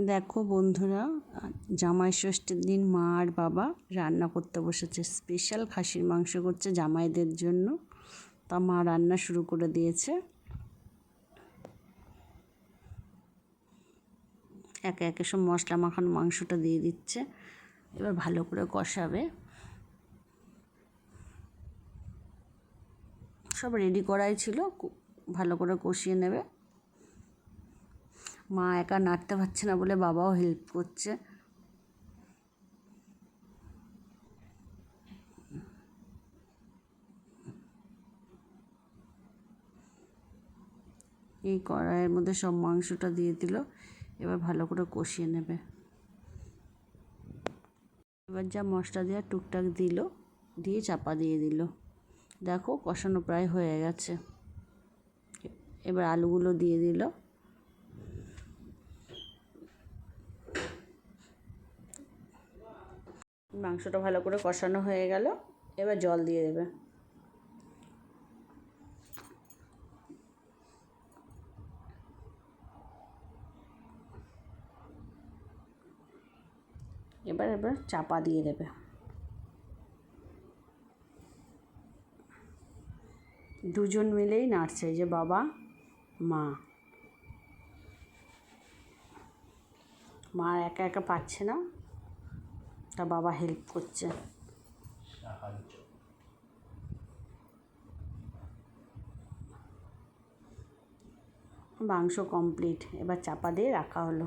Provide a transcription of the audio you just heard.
দেখো বন্ধুরা, জামাই ষষ্ঠীর দিন মা আর বাবা রান্না করতে বসেছে। স্পেশাল খাসির মাংস করছে জামাইদের জন্য। তা মা রান্না শুরু করে দিয়েছে। একে একে সব মশলা মাখানো মাংসটা দিয়ে দিচ্ছে। এবার ভালো করে কষাবে। সব রেডি করাই ছিল ভালো করে কষিয়ে নেবে। মা একা নাড়তে পারছে না বলে বাবাও হেল্প করছে। এই কড়াইয়ের মধ্যে সব মাংসটা দিয়ে দিল, এবার ভালো করে কষিয়ে নেবে। এবার যা মশলা দেওয়া টুকটাক দিল, দিয়ে চাপা দিয়ে দিল। দেখো কষানো প্রায় হয়ে গেছে। এবার আলুগুলো দিয়ে দিল। মাংসটা ভালো করে কষানো হয়ে গেল। এবার জল দিয়ে দেবে। এবার এবার চাপা দিয়ে দেবে। দুজন মিলেই নাড়ছে যে বাবা, মা। মা একা একা পাচ্ছে না। তা বাবা হেল্প করছে। মাংস কমপ্লিট এবার চাপা দিয়ে রাখা হলো।